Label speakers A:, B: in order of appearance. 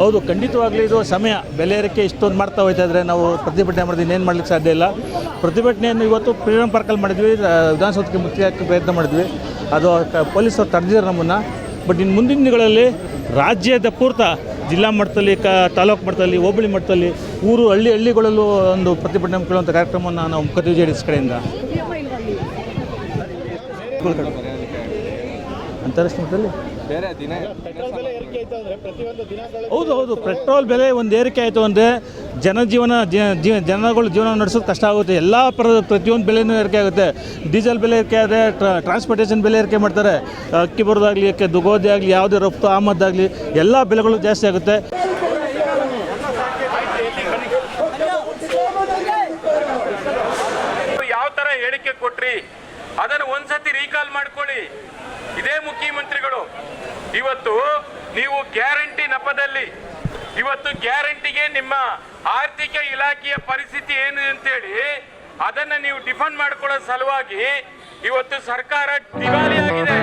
A: ಹೌದು, ಖಂಡಿತವಾಗ್ಲೂ ಇದು ಸಮಯ, ಬೆಲೆ ಏರಿಕೆ ಇಷ್ಟೊಂದು ಮಾಡ್ತಾ ಹೋಯ್ತಾ ಇದ್ರೆ ನಾವು ಪ್ರತಿಭಟನೆ ಮಾಡಿದ್ರೆ ಇನ್ನೇನು ಮಾಡ್ಲಿಕ್ಕೆ ಸಾಧ್ಯ ಇಲ್ಲ. ಪ್ರತಿಭಟನೆಯನ್ನು ಇವತ್ತು ಫ್ರೀಡಮ್ ಪಾರ್ಕಲ್ಲಿ ಮಾಡಿದ್ವಿ ವಿಧಾನಸೌಧಕ್ಕೆ ಮುತ್ತಿಗೆ ಪ್ರಯತ್ನ ಮಾಡಿದ್ವಿ. ಅದು ಪೊಲೀಸರು ತಡೆದಿದ್ದಾರೆ ನಮ್ಮನ್ನು. ಬಟ್ ಇನ್ನು ಮುಂದಿನ ದಿನಗಳಲ್ಲಿ ರಾಜ್ಯದ ಪೂರ್ತ ಜಿಲ್ಲಾ ಮಟ್ಟದಲ್ಲಿ, ಕ, ತಾಲೂಕು ಮಟ್ಟದಲ್ಲಿ, ಹೋಬಳಿ ಮಟ್ಟದಲ್ಲಿ, ಊರು, ಹಳ್ಳಿ, ಹಳ್ಳಿಗಳಲ್ಲೂ ಒಂದು ಪ್ರತಿಭಟನೆ ಹಮ್ಮಿಕೊಳ್ಳುವಂಥ ಕಾರ್ಯಕ್ರಮವನ್ನು ನಾವು ಕದಿ ಜೆ ಡಿ ಎಸ್ ಕಡೆಯಿಂದ. ಅಂತಾರಾಷ್ಟ್ರೀಯ ಮಟ್ಟದಲ್ಲಿ?
B: ಬೇರೆ ದಿನ
A: ಹೌದು ಹೌದು. ಪೆಟ್ರೋಲ್ ಬೆಲೆ ಒಂದು ಏರಿಕೆ ಆಯಿತು ಅಂದರೆ ಜನಜೀವನ ಜನಗಳು ಜೀವನ ನಡೆಸೋದು ಕಷ್ಟ ಆಗುತ್ತೆ. ಎಲ್ಲ ಪ್ರ ಪ್ರತಿಯೊಂದು ಬೆಲೆನೂ ಏರಿಕೆ ಆಗುತ್ತೆ. ಡೀಸೆಲ್ ಬೆಲೆ ಏರಿಕೆ ಆದರೆ ಟ್ರಾನ್ಸ್ಪೋರ್ಟೇಷನ್ ಬೆಲೆ ಏರಿಕೆ ಮಾಡ್ತಾರೆ. ಅಕ್ಕಿ ಬರೋದಾಗಲಿ ಅಕ್ಕಿ ದುಗೋದಿ ಆಗಲಿ ಯಾವುದೇ ರಫ್ತು ಆಮದಾಗಲಿ ಎಲ್ಲ ಬೆಲೆಗಳು ಜಾಸ್ತಿ ಆಗುತ್ತೆ.
C: ಯಾವ ಥರ ಹೇಳಿಕೆ ಕೊಟ್ರಿ? ಅದನ್ನು ಒಂದ್ಸತಿ ರೀಕಾಲ್ ಮಾಡ್ಕೊಳ್ಳಿ. ಇದೇ ಮುಖ್ಯಮಂತ್ರಿಗಳು. ಇವತ್ತು ನೀವು ಗ್ಯಾರಂಟಿ ನಪದಲ್ಲಿ, ಇವತ್ತು ಗ್ಯಾರಂಟಿಗೆ ನಿಮ್ಮ ಆರ್ಥಿಕ ಇಲಾಖೆಯ ಪರಿಸ್ಥಿತಿ ಏನು ಅಂತೇಳಿ ಅದನ್ನ ನೀವು ಡಿಫೆಂಡ್ ಮಾಡ್ಕೊಳ್ಳೋ ಸಲುವಾಗಿ ಇವತ್ತು ಸರ್ಕಾರ ದಿವಾಳಿಯಾಗಿದೆ